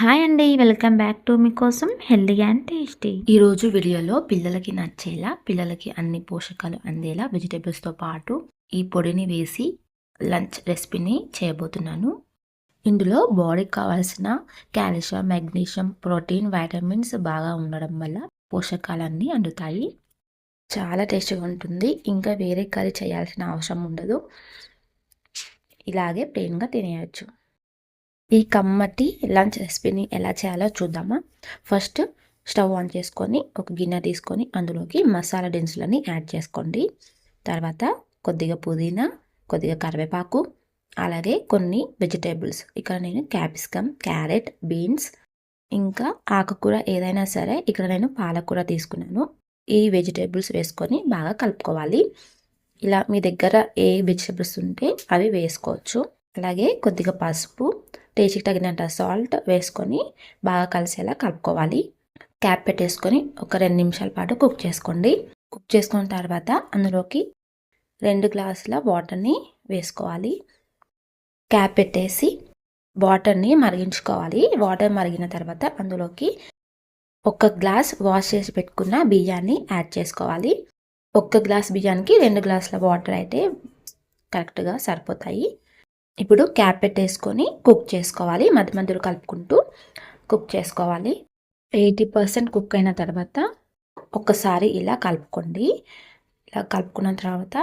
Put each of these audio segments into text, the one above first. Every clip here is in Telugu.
హాయ్ అండి వెల్కమ్ బ్యాక్ టు మీకోసం హెల్దీ అండ్ టేస్టీ. ఈరోజు వీడియోలో పిల్లలకి నచ్చేలా పిల్లలకి అన్ని పోషకాలు అందేలా వెజిటేబుల్స్తో పాటు ఈ పొడిని వేసి లంచ్ రెసిపీని చేయబోతున్నాను. ఇందులో బాడీకి కావాల్సిన కాల్షియం మెగ్నీషియం ప్రోటీన్ వైటమిన్స్ బాగా ఉండడం వల్ల పోషకాలన్నీ అందుతాయి. చాలా టేస్టీగా ఉంటుంది. ఇంకా వేరే కర్రీ చేయాల్సిన అవసరం ఉండదు. ఇలాగే ప్లెయిన్గా తినేయచ్చు. ఈ కమ్మటి లంచ్ రెసిపీని ఎలా చేయాలో చూద్దామా? ఫస్ట్ స్టవ్ ఆన్ చేసుకొని ఒక గిన్నె తీసుకొని అందులోకి మసాలా దినుసులని యాడ్ చేసుకోండి. తర్వాత కొద్దిగా పుదీనా కొద్దిగా కరివేపాకు అలాగే కొన్ని వెజిటేబుల్స్. ఇక్కడ నేను క్యాప్సికమ్ క్యారెట్ బీన్స్ ఇంకా ఆకుకూర ఏదైనా సరే ఇక్కడ నేను పాలకూర తీసుకున్నాను. ఈ వెజిటేబుల్స్ వేసుకొని బాగా కలుపుకోవాలి. ఇలా మీ దగ్గర ఏ వెజిటేబుల్స్ ఉంటే అవి వేసుకోవచ్చు. అలాగే కొద్దిగా పసుపు టేస్ట్కి తగినంత సాల్ట్ వేసుకొని బాగా కలిసేలా కలుపుకోవాలి. క్యాప్ పెట్టేసుకొని ఒక రెండు నిమిషాల పాటు కుక్ చేసుకోండి. కుక్ చేసుకున్న తర్వాత అందులోకి రెండు గ్లాసుల వాటర్ని వేసుకోవాలి. క్యాప్ పెట్టేసి వాటర్ని మరిగించుకోవాలి. వాటర్ మరిగిన తర్వాత అందులోకి ఒక గ్లాస్ వాష్ చేసి పెట్టుకున్న బియ్యాన్ని యాడ్ చేసుకోవాలి. ఒక్క గ్లాస్ బియ్యానికి రెండు గ్లాసుల వాటర్ అయితే కరెక్ట్గా సరిపోతాయి. ఇప్పుడు క్యాప్ పెట్టేసుకొని కుక్ చేసుకోవాలి. మధ్య మధ్యలో కలుపుకుంటూ కుక్ చేసుకోవాలి. ఎయిటీ పర్సెంట్ కుక్ అయిన తర్వాత ఒక్కసారి ఇలా కలుపుకోండి. ఇలా కలుపుకున్న తర్వాత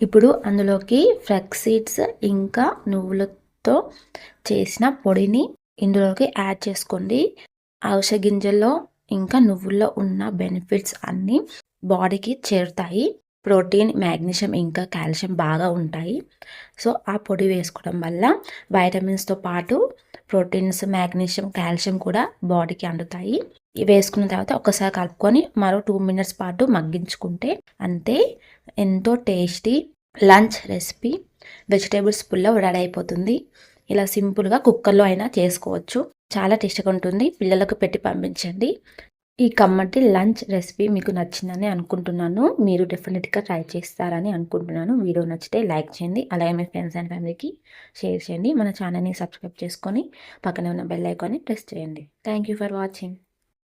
ఇప్పుడు అందులోకి ఫ్లెక్స్ సీడ్స్ ఇంకా నువ్వులతో చేసిన పొడిని ఇందులోకి యాడ్ చేసుకోండి. ఔషధ గింజల్లో ఇంకా నువ్వుల్లో ఉన్న బెనిఫిట్స్ అన్నీ బాడీకి చేరుతాయి. ప్రోటీన్ మ్యాగ్నీషియం ఇంకా కాల్షియం బాగా ఉంటాయి. సో ఆ పొడి వేసుకోవడం వల్ల వైటమిన్స్తో పాటు ప్రోటీన్స్ మ్యాగ్నీషియం కాల్షియం కూడా బాడీకి అందుతాయి. ఇవి వేసుకున్న తర్వాత ఒకసారి కలుపుకొని మరో టూ మినిట్స్ పాటు మగ్గించుకుంటే అంతే ఎంతో టేస్టీ లంచ్ రెసిపీ. వెజిటేబుల్స్ పుల్ల రెడీ అయిపోతుంది. ఇలా సింపుల్గా కుక్కర్లో అయినా చేసుకోవచ్చు. చాలా టేస్ట్గా ఉంటుంది. పిల్లలకు పెట్టి పంపించండి. ఈ కమ్మటి లంచ్ రెసిపీ మీకు నచ్చిందని అనుకుంటున్నాను. మీరు డెఫినెట్గా ట్రై చేస్తారని అనుకుంటున్నాను. వీడియో నచ్చితే లైక్ చేయండి. అలాగే మీ ఫ్రెండ్స్ అండ్ ఫ్యామిలీకి షేర్ చేయండి. మన ఛానల్ని సబ్స్క్రైబ్ చేసుకొని పక్కనే ఉన్న బెల్ ఐకాన్ని ప్రెస్ చేయండి. Thank you for watching.